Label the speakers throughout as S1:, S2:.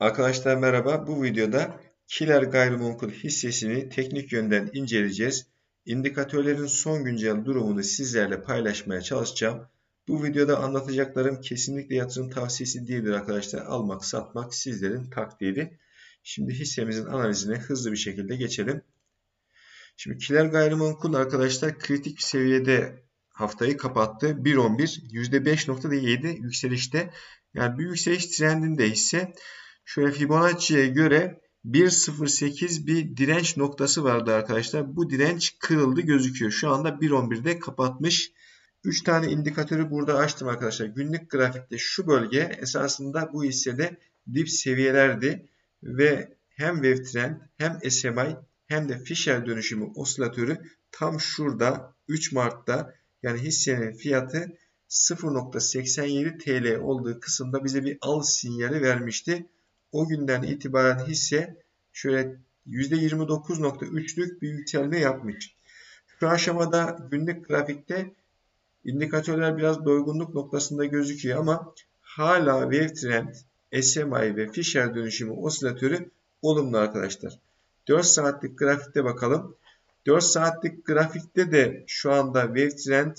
S1: Arkadaşlar merhaba. Bu videoda Kiler Gayrimenkul hissesini teknik yönden inceleyeceğiz. İndikatörlerin son güncel durumunu sizlerle paylaşmaya çalışacağım. Bu videoda anlatacaklarım kesinlikle yatırım tavsiyesi değildir arkadaşlar. Almak, satmak sizlerin takdiri. Şimdi hissemizin analizine hızlı bir şekilde geçelim. Şimdi Kiler Gayrimenkul arkadaşlar kritik seviyede haftayı kapattı. 1.11 %5.7 yükselişte. Yani bir yükseliş trendinde ise Şöyle Fibonacci'ye göre 1.08 bir direnç noktası vardı arkadaşlar. Bu direnç kırıldı gözüküyor. Şu anda 1.11'de kapatmış. 3 tane indikatörü burada açtım arkadaşlar. Günlük grafikte şu bölge esasında bu hissede dip seviyelerdi. Ve hem Wave Trend hem SMI hem de Fisher dönüşümü osilatörü tam şurada 3 Mart'ta yani hissenin fiyatı 0.87 TL olduğu kısımda bize bir al sinyali vermişti o günden itibaren hisse şöyle %29.3'lük bir yükselme yapmış. Şu aşamada günlük grafikte indikatörler biraz doygunluk noktasında gözüküyor ama hala Wave Trend, SMI ve Fisher dönüşümü osilatörü olumlu arkadaşlar. 4 saatlik grafikte bakalım. 4 saatlik grafikte de şu anda Wave Trend,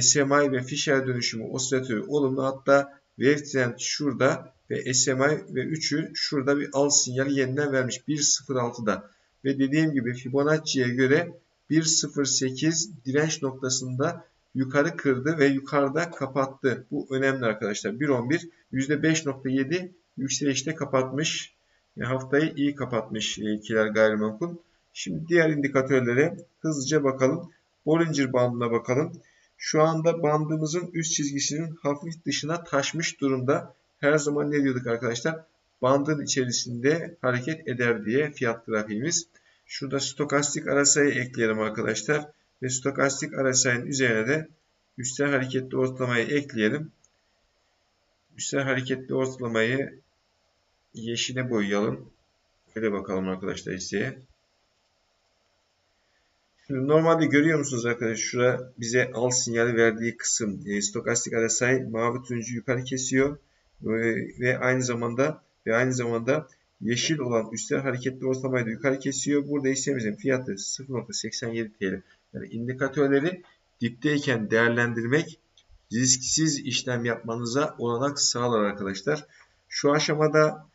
S1: SMI ve Fisher dönüşümü osilatörü olumlu. Hatta Wave Trend şurada ve SMI ve 3'ü şurada bir al sinyali yeniden vermiş 1.06'da. Ve dediğim gibi Fibonacci'ye göre 1.08 direnç noktasında yukarı kırdı ve yukarıda kapattı. Bu önemli arkadaşlar. 1.11 %5.7 yükselişte kapatmış. Yani haftayı iyi kapatmış e, ikiler gayrimenkul. Şimdi diğer indikatörlere hızlıca bakalım. Bollinger bandına bakalım. Şu anda bandımızın üst çizgisinin hafif dışına taşmış durumda her zaman ne diyorduk arkadaşlar? Bandın içerisinde hareket eder diye fiyat grafiğimiz. Şurada stokastik arasayı ekleyelim arkadaşlar. Ve stokastik arasayın üzerine de üstel hareketli ortalamayı ekleyelim. Üstel hareketli ortalamayı yeşile boyayalım. Şöyle bakalım arkadaşlar hisseye. Şimdi normalde görüyor musunuz arkadaşlar? Şura bize al sinyali verdiği kısım. E, stokastik arasay mavi turuncu yukarı kesiyor ve aynı zamanda ve aynı zamanda yeşil olan üstel hareketli ortalamayı da yukarı kesiyor. Burada hissemizin fiyatı 0.87 TL. Yani indikatörleri dipteyken değerlendirmek risksiz işlem yapmanıza olanak sağlar arkadaşlar. Şu aşamada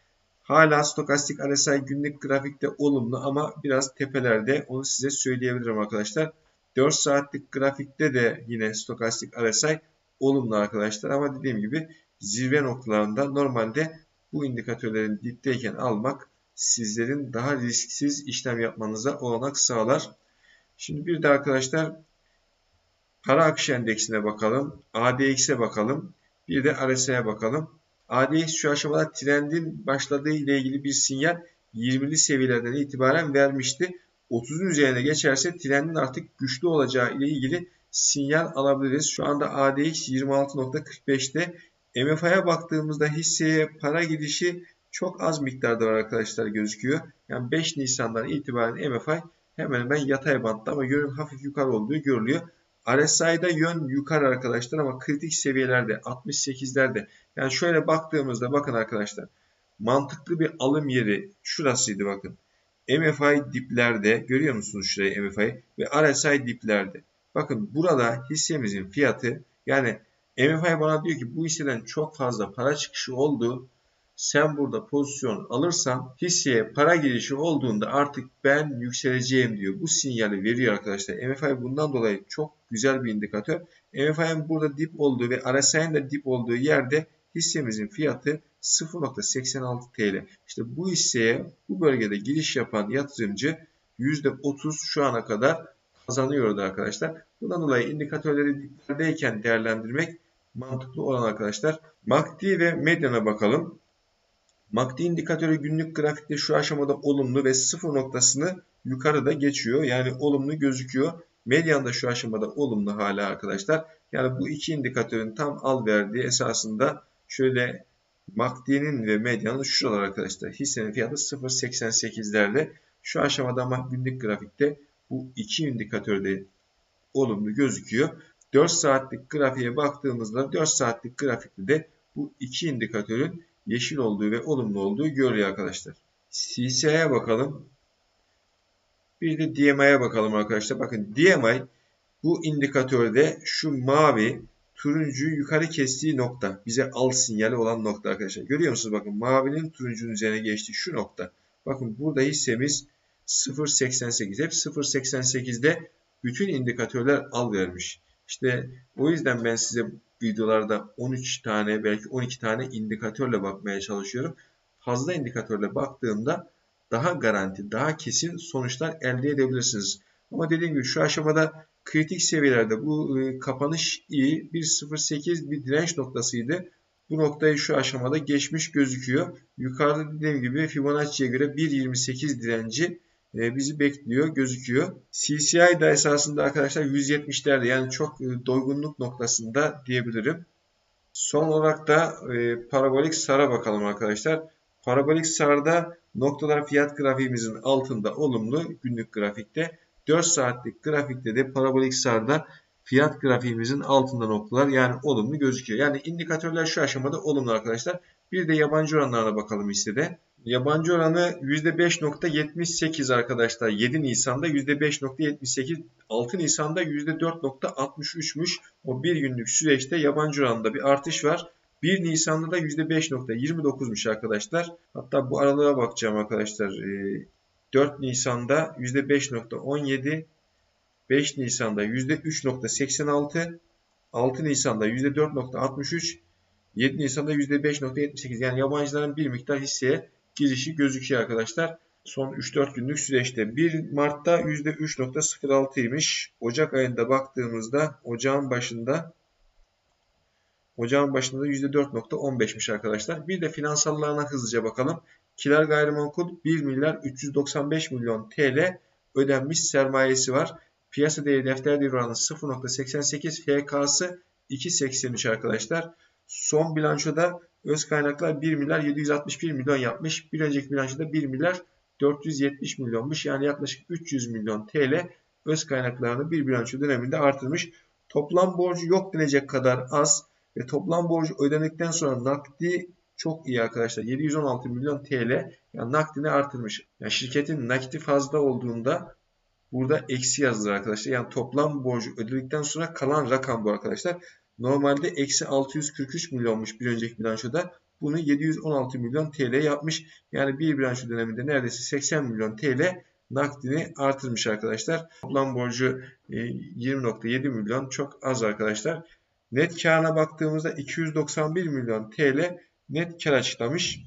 S1: hala stokastik RSI günlük grafikte olumlu ama biraz tepelerde onu size söyleyebilirim arkadaşlar. 4 saatlik grafikte de yine stokastik RSI olumlu arkadaşlar ama dediğim gibi zirve noktalarında normalde bu indikatörlerin dipteyken almak sizlerin daha risksiz işlem yapmanıza olanak sağlar. Şimdi bir de arkadaşlar para akış endeksine bakalım. ADX'e bakalım. Bir de RSI'ye bakalım. ADX şu aşamada trendin başladığı ile ilgili bir sinyal 20'li seviyelerden itibaren vermişti. 30'un üzerine geçerse trendin artık güçlü olacağı ile ilgili sinyal alabiliriz. Şu anda ADX 26.45'te MFI'ye baktığımızda hisseye para gidişi çok az miktarda var arkadaşlar gözüküyor. Yani 5 Nisan'dan itibaren MFI hemen hemen yatay bantta ama yönün hafif yukarı olduğu görülüyor. RSI'da yön yukarı arkadaşlar ama kritik seviyelerde 68'lerde. Yani şöyle baktığımızda bakın arkadaşlar mantıklı bir alım yeri şurasıydı bakın. MFI diplerde görüyor musunuz şurayı MFI ve RSI diplerde. Bakın burada hissemizin fiyatı yani MFI bana diyor ki bu hisseden çok fazla para çıkışı oldu. Sen burada pozisyon alırsan hisseye para girişi olduğunda artık ben yükseleceğim diyor. Bu sinyali veriyor arkadaşlar. MFI bundan dolayı çok güzel bir indikatör. MFI'nin burada dip olduğu ve RSI'nin de dip olduğu yerde hissemizin fiyatı 0.86 TL. İşte bu hisseye bu bölgede giriş yapan yatırımcı %30 şu ana kadar kazanıyordu arkadaşlar. Bundan dolayı indikatörleri diplerdeyken değerlendirmek mantıklı olan arkadaşlar. MACD ve Median'a bakalım. MACD indikatörü günlük grafikte şu aşamada olumlu ve sıfır noktasını yukarıda geçiyor. Yani olumlu gözüküyor. Median da şu aşamada olumlu hala arkadaşlar. Yani bu iki indikatörün tam al verdiği esasında şöyle MACD'nin ve Median'ın şuralar arkadaşlar. Hissenin fiyatı 0.88'lerde. Şu aşamada ama günlük grafikte bu iki indikatörde olumlu gözüküyor. 4 saatlik grafiğe baktığımızda 4 saatlik grafikte de bu iki indikatörün yeşil olduğu ve olumlu olduğu görülüyor arkadaşlar. CCI'ye bakalım. Bir de DMI'ye bakalım arkadaşlar. Bakın DMI bu indikatörde şu mavi turuncuyu yukarı kestiği nokta. Bize al sinyali olan nokta arkadaşlar. Görüyor musunuz? Bakın mavinin turuncunun üzerine geçtiği şu nokta. Bakın burada hissemiz 0.88. Hep 0.88'de bütün indikatörler al vermiş. İşte o yüzden ben size videolarda 13 tane belki 12 tane indikatörle bakmaya çalışıyorum. Fazla indikatörle baktığımda daha garanti, daha kesin sonuçlar elde edebilirsiniz. Ama dediğim gibi şu aşamada kritik seviyelerde bu e, kapanış iyi. 1.08 bir direnç noktasıydı. Bu noktayı şu aşamada geçmiş gözüküyor. Yukarıda dediğim gibi Fibonacci'ye göre 1.28 direnci bizi bekliyor, gözüküyor. CCI da esasında arkadaşlar 170'lerde yani çok e, doygunluk noktasında diyebilirim. Son olarak da e, parabolik sara bakalım arkadaşlar. Parabolik sarda noktalar fiyat grafiğimizin altında olumlu günlük grafikte. 4 saatlik grafikte de parabolik sarda fiyat grafiğimizin altında noktalar yani olumlu gözüküyor. Yani indikatörler şu aşamada olumlu arkadaşlar. Bir de yabancı oranlarına bakalım hissede. Yabancı oranı %5.78 arkadaşlar. 7 Nisan'da %5.78, 6 Nisan'da %4.63'müş. O bir günlük süreçte yabancı oranında bir artış var. 1 Nisan'da da %5.29'muş arkadaşlar. Hatta bu aralığa bakacağım arkadaşlar. 4 ee, Nisan'da %5.17, 5 Nisan'da %3.86, 6 Nisan'da %4.63, 7 Nisan'da %5.78 yani yabancıların bir miktar hisseye girişi gözüküyor arkadaşlar. Son 3-4 günlük süreçte 1 Mart'ta %3.06'ymış. Ocak ayında baktığımızda ocağın başında ocağın başında %4.15'miş arkadaşlar. Bir de finansallarına hızlıca bakalım. Kiler gayrimenkul 1 milyar 395 milyon TL ödenmiş sermayesi var. Piyasa değeri defter değeri oranı 0.88 FK'sı 2.83 arkadaşlar. Son bilançoda öz kaynaklar 1 milyar 761 milyon yapmış. Bir önceki bilançoda 1 milyar 470 milyonmuş. Yani yaklaşık 300 milyon TL öz kaynaklarını bir bilanço döneminde artırmış. Toplam borcu yok denecek kadar az ve toplam borcu ödendikten sonra nakdi çok iyi arkadaşlar. 716 milyon TL yani nakdini artırmış. Yani şirketin nakdi fazla olduğunda burada eksi yazılır arkadaşlar. Yani toplam borcu ödedikten sonra kalan rakam bu arkadaşlar. Normalde eksi 643 milyonmuş bir önceki bilançoda. Bunu 716 milyon TL yapmış. Yani bir bilanço döneminde neredeyse 80 milyon TL nakdini artırmış arkadaşlar. Toplam borcu 20.7 e, milyon çok az arkadaşlar. Net karına baktığımızda 291 milyon TL net kar açıklamış.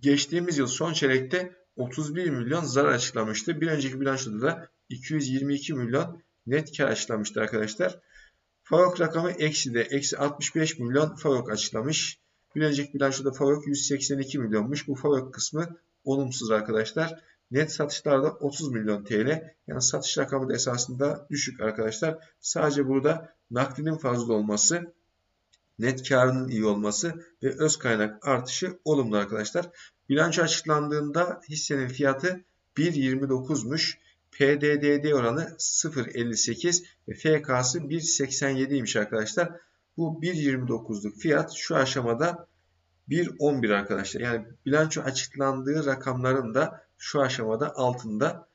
S1: Geçtiğimiz yıl son çeyrekte 31 milyon zarar açıklamıştı. Bir önceki bilançoda da 222 milyon net kar açıklamıştı arkadaşlar. FAVÖK rakamı eksi de eksi 65 milyon FAVÖK açıklamış. Önceki bilançoda FAVÖK 182 milyonmuş. Bu FAVÖK kısmı olumsuz arkadaşlar. Net satışlarda 30 milyon TL. Yani satış rakamı da esasında düşük arkadaşlar. Sadece burada nakdinin fazla olması, net karının iyi olması ve öz kaynak artışı olumlu arkadaşlar. Bilanço açıklandığında hissenin fiyatı 1.29'muş. PDDD oranı 0.58 ve FK'sı 1.87'ymiş arkadaşlar. Bu 1.29'luk fiyat şu aşamada 1.11 arkadaşlar. Yani bilanço açıklandığı rakamların da şu aşamada altında.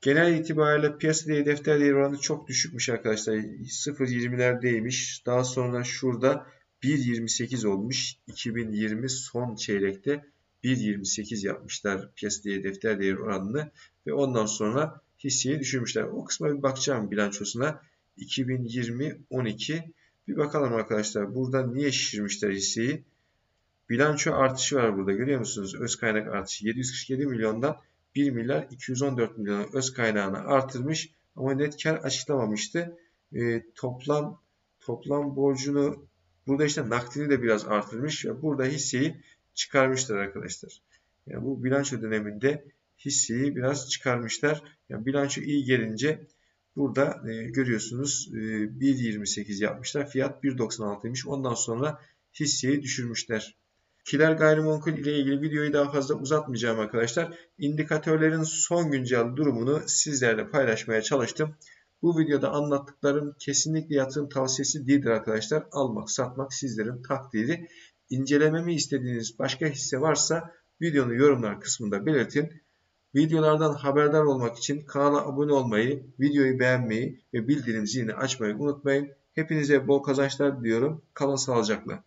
S1: Genel itibariyle piyasa değeri defter değeri oranı çok düşükmüş arkadaşlar. 0.20'lerdeymiş. Daha sonra şurada 1.28 olmuş. 2020 son çeyrekte 1.28 yapmışlar piyasa değeri defter değeri oranını ve ondan sonra hisseyi düşürmüşler. O kısma bir bakacağım bilançosuna. 2020 12 bir bakalım arkadaşlar. Burada niye şişirmişler hisseyi? Bilanço artışı var burada görüyor musunuz? Öz kaynak artışı 747 milyondan 1 milyar 214 milyon öz kaynağını artırmış ama net kar açıklamamıştı. E, toplam toplam borcunu burada işte nakdini de biraz artırmış ve burada hisseyi çıkarmışlar arkadaşlar. Yani bu bilanço döneminde hisseyi biraz çıkarmışlar. Yani bilanço iyi gelince burada e, görüyorsunuz e, 1.28 yapmışlar. Fiyat 1.96'ymış. Ondan sonra hisseyi düşürmüşler. Kiler gayrimenkul ile ilgili videoyu daha fazla uzatmayacağım arkadaşlar. İndikatörlerin son güncel durumunu sizlerle paylaşmaya çalıştım. Bu videoda anlattıklarım kesinlikle yatırım tavsiyesi değildir arkadaşlar. Almak, satmak sizlerin takdiri. İncelememi istediğiniz başka hisse varsa videonun yorumlar kısmında belirtin. Videolardan haberdar olmak için kanala abone olmayı, videoyu beğenmeyi ve bildirim zilini açmayı unutmayın. Hepinize bol kazançlar diliyorum. Kalın sağlıcakla.